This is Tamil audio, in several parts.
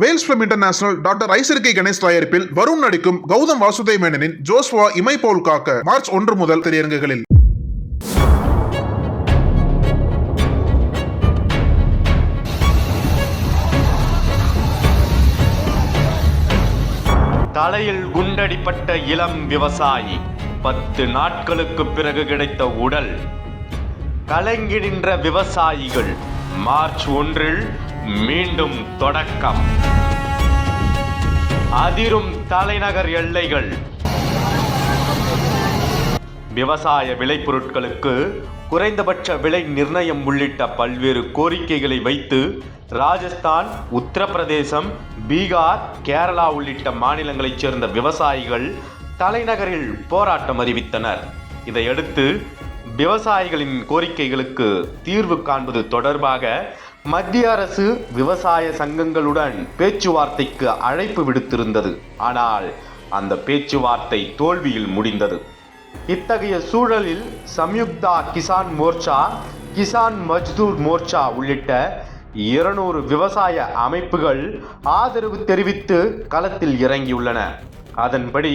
வேல்ஸ் ஃபிலிம் இன்டர்நேஷனல் டாக்டர் ஐசர்கே கணேஷ் தயாரிப்பில் வருண் நடிக்கும் கௌதம் வாசுதேவ் மேனனின் ஜோஸ்வா இமை போல் காக்க மார்ச் ஒன்று முதல் திரையரங்குகளில். தலையில் குண்டடிப்பட்ட இளம் விவசாயி பத்து நாட்களுக்கு பிறகு கிடைத்த உடல். கலங்கி நின்ற விவசாயிகள் மார்ச் ஒன்றில் மீண்டும் தொடக்கம். அதிரும் தலைநகர் எல்லைகள். விவசாய விளைபொருட்களுக்கு குறைந்தபட்ச விலை நிர்ணயம் உள்ளிட்ட பல்வேறு கோரிக்கைகளை வைத்து ராஜஸ்தான் உத்தரப்பிரதேசம் பீகார் கேரளா உள்ளிட்ட மாநிலங்களைச் சேர்ந்த விவசாயிகள் தலைநகரில் போராட்டம் அறிவித்தனர். இதையடுத்து விவசாயிகளின் கோரிக்கைகளுக்கு தீர்வு காண்பது தொடர்பாக மத்திய அரசு விவசாய சங்கங்களுடன் பேச்சுவார்த்தைக்கு அழைப்பு விடுத்திருந்தது. ஆனால் அந்த பேச்சுவார்த்தை தோல்வியில் முடிந்தது. இத்தகைய சூழலில் சம்யுக்தா கிசான் மோர்ச்சா கிசான் மஜ்தூர் மோர்ச்சா உள்ளிட்ட இருநூறு விவசாய அமைப்புகள் ஆதரவு தெரிவித்து களத்தில் இறங்கியுள்ளன. அதன்படி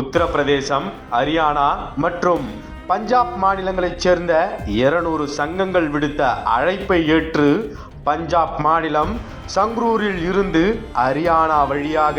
உத்தரப்பிரதேசம் ஹரியானா மற்றும் பஞ்சாப் மாநிலங்களைச் சேர்ந்த இருநூறு சங்கங்கள் விடுத்த அழைப்பை ஏற்று பஞ்சாப் மாநிலம் சங்ரூரில் இருந்து ஹரியானா வழியாக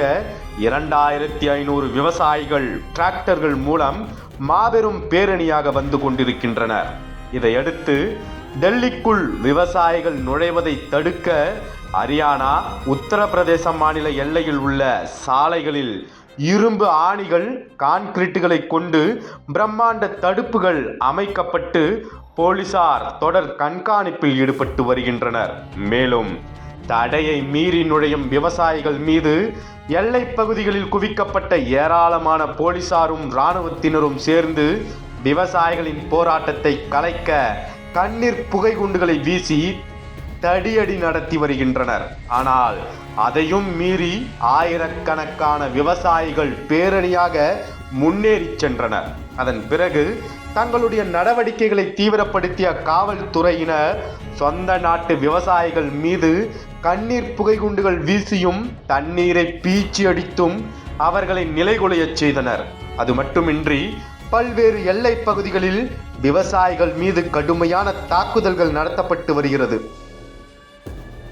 இரண்டாயிரத்தி ஐநூறு விவசாயிகள் டிராக்டர்கள் மூலம் மாபெரும் பேரணியாக வந்து கொண்டிருக்கின்றனர். இதையடுத்து டெல்லிக்குள் விவசாயிகள் நுழைவதை தடுக்க ஹரியானா உத்தரப்பிரதேச மாநில எல்லையில் உள்ள சாலைகளில் இரும்பு ஆணிகள் கான்கிரீட்டுகளை கொண்டு பிரம்மாண்ட தடுப்புகள் அமைக்கப்பட்டு போலீசார் தொடர் கண்காணிப்பில் ஈடுபட்டு வருகின்றனர். மேலும் தடையை மீறி நுழையும் விவசாயிகள் மீது எல்லை பகுதிகளில் குவிக்கப்பட்ட ஏராளமான போலீசாரும் இராணுவத்தினரும் சேர்ந்து விவசாயிகளின் போராட்டத்தை கலைக்க கண்ணீர் புகை குண்டுகளை வீசி தடியடி நடத்தி வருகின்றனர். ஆனால் அதையும் மீறி ஆயிரக்கணக்கான விவசாயிகள் பேரணியாக முன்னேறி சென்றனர். அதன் பிறகு தங்களுடைய நடவடிக்கைகளை தீவிரப்படுத்திய காவல்துறையினர் சொந்த நாட்டு விவசாயிகள் மீது கண்ணீர் புகைகுண்டுகள் வீசியும் தண்ணீரை பீச்சி அடித்தும் அவர்களை நிலைகுலையச் செய்தனர். அது மட்டுமின்றி பல்வேறு எல்லைப் பகுதிகளில் விவசாயிகள் மீது கடுமையான தாக்குதல்கள் நடத்தப்பட்டு வருகிறது.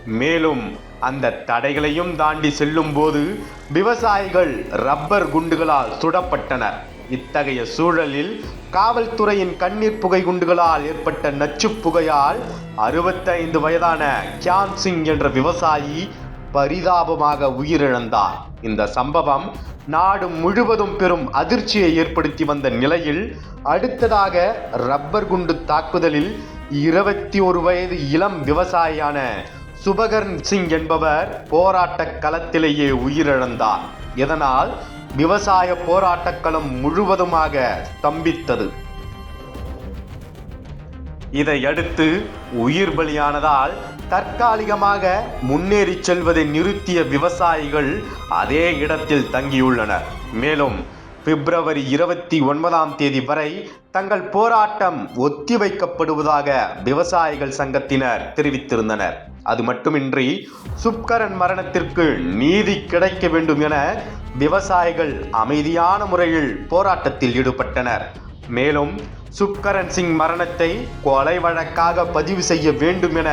மேலும் அந்த தடைகளையும் தாண்டி செல்லும்போது விவசாயிகள் ரப்பர் குண்டுகளால் சுடப்பட்டனர். இத்தகைய சூழலில் காவல்துறையின் கண்ணீர் புகை குண்டுகளால் ஏற்பட்ட நச்சு புகையால் அறுபத்தைந்து வயதான கியான் சிங் என்ற விவசாயி பரிதாபமாக உயிரிழந்தார். இந்த சம்பவம் நாடு முழுவதும் பெரும் அதிர்ச்சியை ஏற்படுத்தி வந்த நிலையில் அடுத்ததாக ரப்பர் குண்டு தாக்குதலில் இருபத்தி ஒரு வயது இளம் விவசாயியான சுபகர்ன் சிங் என்பவர் போராட்ட களத்திலேயே உயிரிழந்தார். இதனால் விவசாய போராட்டக் களம் முழுவதுமாக ஸ்தம்பித்தது. இதையடுத்து உயிர் பலியானதால் தற்காலிகமாக முன்னேறி செல்வதை நிறுத்திய விவசாயிகள் அதே இடத்தில் தங்கியுள்ளனர். மேலும் பிப்ரவரி இருபத்தி ஒன்பதாம் தேதி வரை தங்கள் போராட்டம் ஒத்திவைக்கப்படுவதாக விவசாயிகள் சங்கத்தினர் தெரிவித்திருந்தனர். அது மட்டுமின்றி சுப்கரன் மரணத்திற்கு நீதி கிடைக்க வேண்டும் என விவசாயிகள் அமைதியான முறையில் போராட்டத்தில் ஈடுபட்டனர். மேலும் சுப்கரன் சிங் மரணத்தை கொலை வழக்காக பதிவு செய்ய வேண்டும் என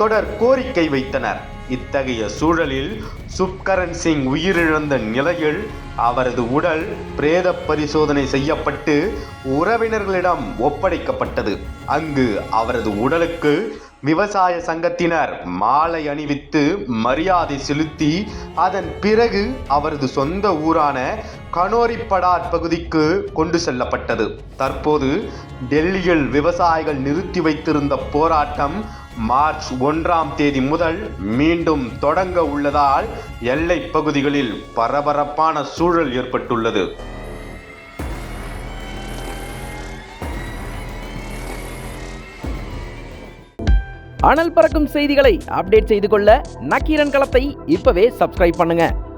தொடர் கோரிக்கை வைத்தனர். இத்தகைய சூழலில் சுப்கரன் சிங் உயிரிழந்த நிலையில் அவரது உடல் பிரேத பரிசோதனை செய்யப்பட்டு உறவினர்களிடம் ஒப்படைக்கப்பட்டது. அங்கு அவரது உடலுக்கு விவசாய சங்கத்தினர் மாலை அணிவித்து மரியாதை செலுத்தி அதன் பிறகு அவரது சொந்த ஊரான கனோரிப்படார் பகுதிக்கு கொண்டு செல்லப்பட்டது. தற்போது டெல்லியில் விவசாயிகள் நிறுத்தி வைத்திருந்த போராட்டம் மார்ச் ஒன்றாம் தேதி முதல் மீண்டும் தொடங்க உள்ளதால் எல்லை பகுதிகளில் பரபரப்பான சூழல் ஏற்பட்டுள்ளது. அனல் பறக்கும் செய்திகளை அப்டேட் செய்து கொள்ள நக்கீரன் களத்தை இப்பவே சப்ஸ்கிரைப் பண்ணுங்க.